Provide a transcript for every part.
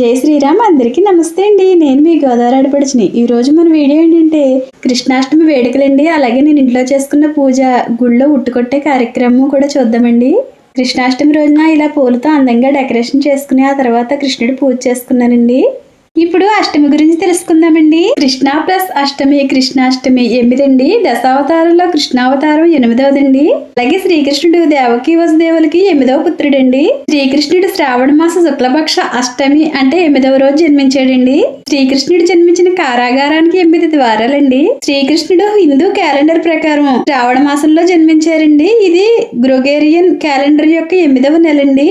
జై శ్రీరామ్ అందరికీ నమస్తే అండి. నేను మీ గోదావరి ఆడపడిచిని ఈరోజు మన వీడియో ఏంటంటే కృష్ణాష్టమి వేడుకలండి. అలాగే నేను ఇంట్లో చేసుకున్న పూజ గుళ్ళో ఉట్టుకొట్టే కార్యక్రమం కూడా చూద్దామండి. కృష్ణాష్టమి రోజున ఇలా పూలతో అందంగా డెకరేషన్ చేసుకుని ఆ తర్వాత కృష్ణుడి పూజ చేసుకున్నానండి. ఇప్పుడు అష్టమి గురించి తెలుసుకుందామండి. కృష్ణ ప్లస్ అష్టమి కృష్ణాష్టమి ఎనిమిదండి. దశావతారంలో కృష్ణావతారం ఎనిమిదవదండి. అలాగే శ్రీకృష్ణుడు దేవకి వసుదేవులకి ఎనిమిదవ పుత్రుడండి. శ్రీకృష్ణుడు శ్రావణ మాస శుక్లపక్ష అష్టమి అంటే ఎనిమిదవ రోజు జన్మించాడండి. శ్రీకృష్ణుడు జన్మించిన కారాగారానికి ఎనిమిది ద్వారాలండి. శ్రీకృష్ణుడు హిందూ క్యాలెండర్ ప్రకారం శ్రావణ మాసంలో జన్మించారండి. ఇది గ్రొగేరియన్ క్యాలెండర్ యొక్క ఎనిమిదవ నెలండి.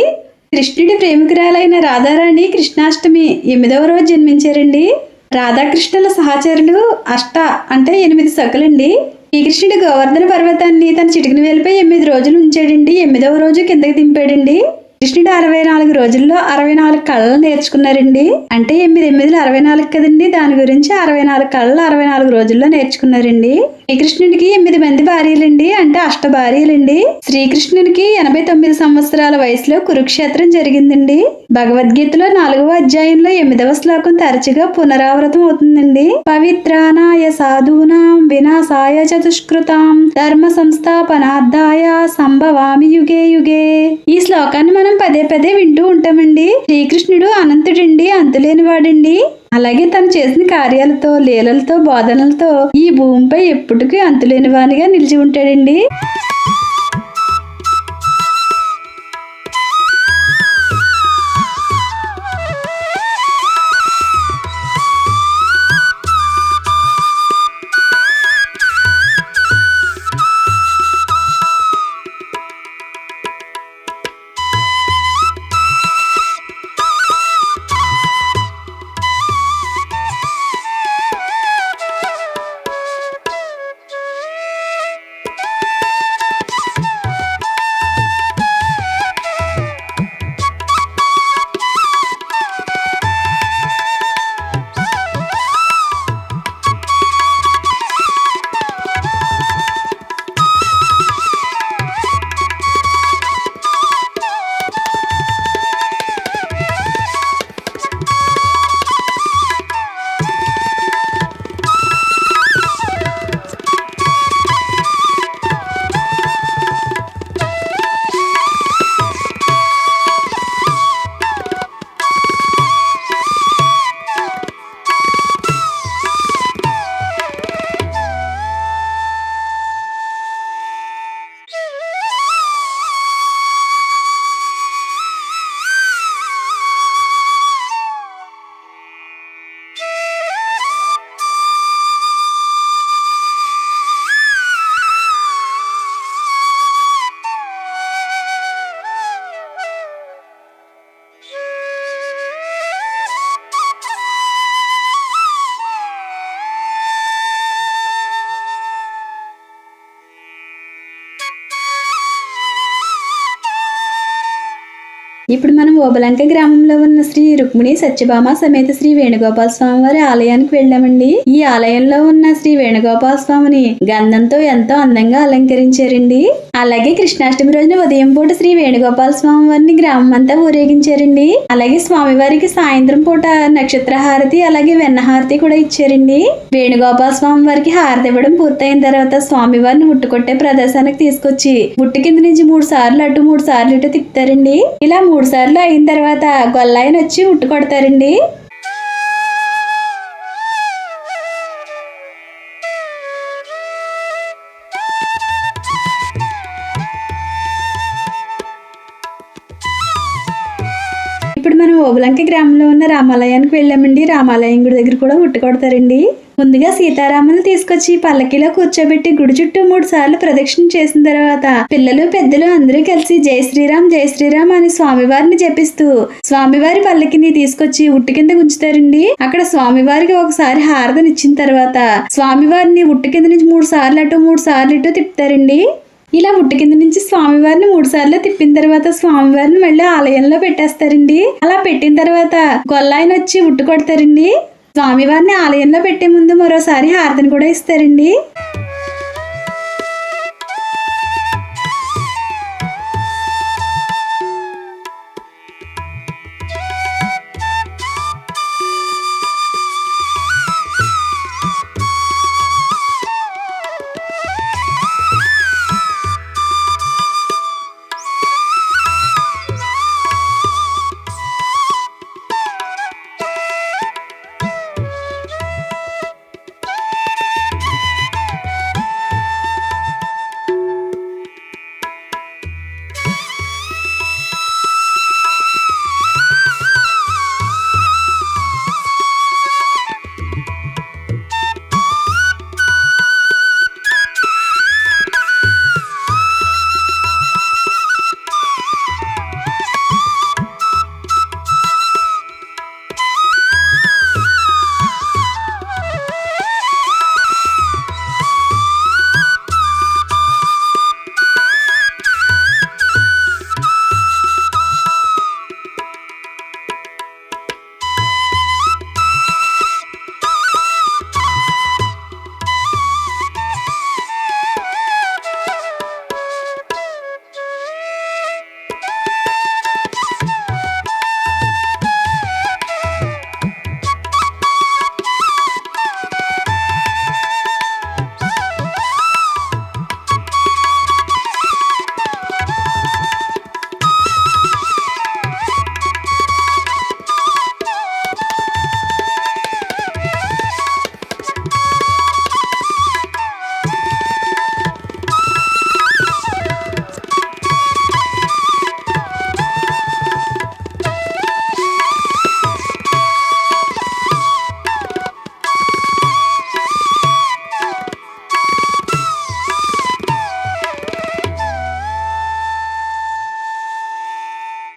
కృష్ణుడి ప్రేమికురాలైన రాధారాణి కృష్ణాష్టమి ఎనిమిదవ రోజు జన్మించారండి. రాధాకృష్ణుల సహచరులు అష్ట అంటే ఎనిమిది సకులండి. శ్రీకృష్ణుడి గోవర్ధన పర్వతాన్ని తన చిటికిన వేలిపై ఎనిమిది రోజులు ఉంచాడండి. ఎనిమిదవ రోజు కిందకి దింపాడండి. కృష్ణుడు అరవై నాలుగు రోజుల్లో అరవై నాలుగు కళలు నేర్చుకున్నారండి. అంటే ఎనిమిది ఎనిమిదిలో అరవై నాలుగు కదండి దాని గురించి అరవై నాలుగు కళలు అరవై నాలుగు రోజుల్లో నేర్చుకున్నారండి. శ్రీకృష్ణుడికి ఎనిమిది మంది భార్యలండి అంటే అష్ట భార్యలండి. శ్రీకృష్ణుడికి ఎనభై తొమ్మిది సంవత్సరాల వయసులో కురుక్షేత్రం జరిగిందండి. భగవద్గీతలో నాలుగవ అధ్యాయంలో ఎనిమిదవ శ్లోకం తరచుగా పునరావృతం అవుతుందండి. పవిత్రానాయ సాధూనాం వినాశాయ చతుష్కృతాం ధర్మ సంస్థాపనార్థాయ సంభవామి యుగే యుగే. ఈ శ్లోకాన్ని మనం పదే పదే వింటూ ఉంటామండి. శ్రీకృష్ణుడు అనంతుడండి అంతులేని వాడండి అలాగే తను చేసిన కార్యాలతో లీలలతో బోధనలతో ఈ భూమిపై ఎప్పటికీ అంతులేని వానిగా నిలిచి ఉంటాడండి. ఇప్పుడు మనం ఓబలంక గ్రామంలో ఉన్న శ్రీ రుక్మిణి సత్యభామ సమేత శ్రీ వేణుగోపాల స్వామి వారి ఆలయానికి వెళ్ళామండి. ఈ ఆలయంలో ఉన్న శ్రీ వేణుగోపాల స్వామిని గంధంతో ఎంతో అందంగా అలంకరించారండి. అలాగే కృష్ణాష్టమి రోజున ఉదయం పూట శ్రీ వేణుగోపాల స్వామి వారిని గ్రామం అంతా ఊరేగించారండి. అలాగే స్వామివారికి సాయంత్రం పూట నక్షత్ర హారతి అలాగే వెన్న హారతి కూడా ఇచ్చారండి. వేణుగోపాల స్వామి వారికి హారతి ఇవ్వడం పూర్తయిన తర్వాత స్వామి వారిని ముట్టుకొట్టే ప్రదేశానికి తీసుకొచ్చి ముట్టు కింద నుంచి మూడు సార్లు అటు మూడు సార్లు ఇటు తిప్పుతారండి. ఇలా మూడు సార్లు అయిన తర్వాత గొల్లాయన వచ్చి ఉట్టు కొడతారండి. ఇప్పుడు గ్రామంలో ఉన్న రామాలయానికి వెళ్ళామండి. రామాలయం గుడి దగ్గర కూడా ఉట్టు కొడతారండి. ముందుగా సీతారాములు తీసుకొచ్చి పల్లకిలో కూర్చోబెట్టి గుడి చుట్టూ మూడు సార్లు ప్రదక్షిణ చేసిన తర్వాత పిల్లలు పెద్దలు అందరూ కలిసి జై శ్రీరామ్ జై శ్రీరామ్ అని స్వామివారిని జపిస్తూ స్వామివారి పల్లకిని తీసుకొచ్చి ఉట్టు కింద ఉంచుతారండి అక్కడ స్వామివారికి ఒకసారి హారదనిచ్చిన తర్వాత స్వామివారిని ఉట్టు కింద నుంచి మూడు సార్లు అటు మూడు సార్లు ఇటు తిప్పుతారండి. ఇలా ఉట్టు కింద నుంచి స్వామివారిని మూడు సార్లు తిప్పిన తర్వాత స్వామివారిని మళ్ళీ ఆలయంలో పెట్టేస్తారండి. అలా పెట్టిన తర్వాత గొల్లాయన వచ్చి ఉట్టు కొడతారండి. స్వామివారిని ఆలయంలో పెట్టే ముందు మరోసారి హారతిని కూడా ఇస్తారండి.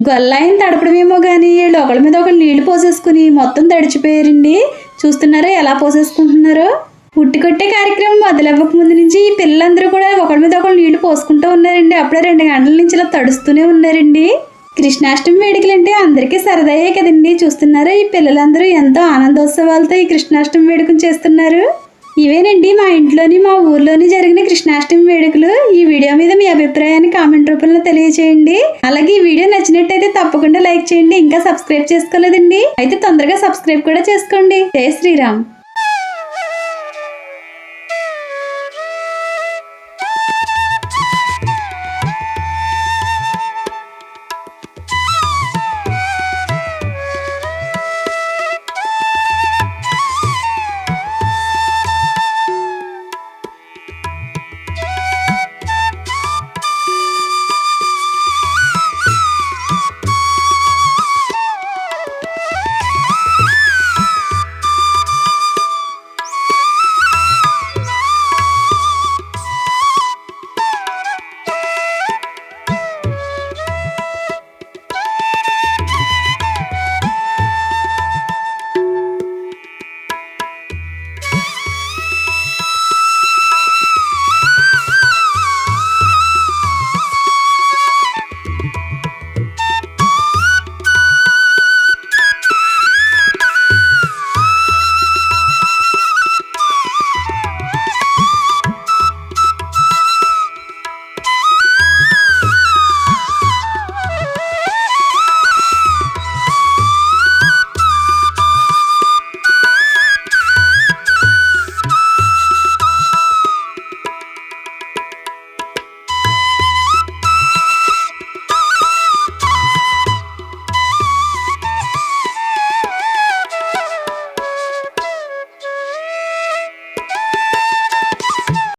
గొల్లాయిని తడపడమేమో కానీ వీళ్ళు ఒకళ్ళ మీద ఒకళ్ళు నీళ్ళు పోసేసుకుని మొత్తం తడిచిపోయారండి. చూస్తున్నారా ఎలా పోసేసుకుంటున్నారో? ఉట్టి కొట్టే కార్యక్రమం మొదలవ్వక ముందు నుంచి ఈ పిల్లలందరూ కూడా ఒకళ్ళ మీద ఒకళ్ళు నీళ్ళు పోసుకుంటూ ఉన్నారండి. అప్పుడే రెండు గంటల నుంచి ఇలా తడుస్తూనే ఉన్నారండి. కృష్ణాష్టమి వేడుకలు అంటే అందరికీ సరదాయే కదండి. చూస్తున్నారా ఈ పిల్లలందరూ ఎంతో ఆనందోత్సవాలతో ఈ కృష్ణాష్టమి వేడుకను చేస్తున్నారు? ఇవేనండి మా ఇంట్లోని మా ఊర్లోని జరిగిన కృష్ణాష్టమి వేడుకలు. ఈ వీడియో మీద మీ అభిప్రాయాన్ని కామెంట్ రూపంలో తెలియజేయండి అలాగే ఈ వీడియో నచ్చినట్టయితే తప్పకుండా లైక్ చేయండి. ఇంకా సబ్స్క్రైబ్ చేసుకోలేదండి? అయితే తొందరగా సబ్స్క్రైబ్ కూడా చేసుకోండి. జై శ్రీరామ్.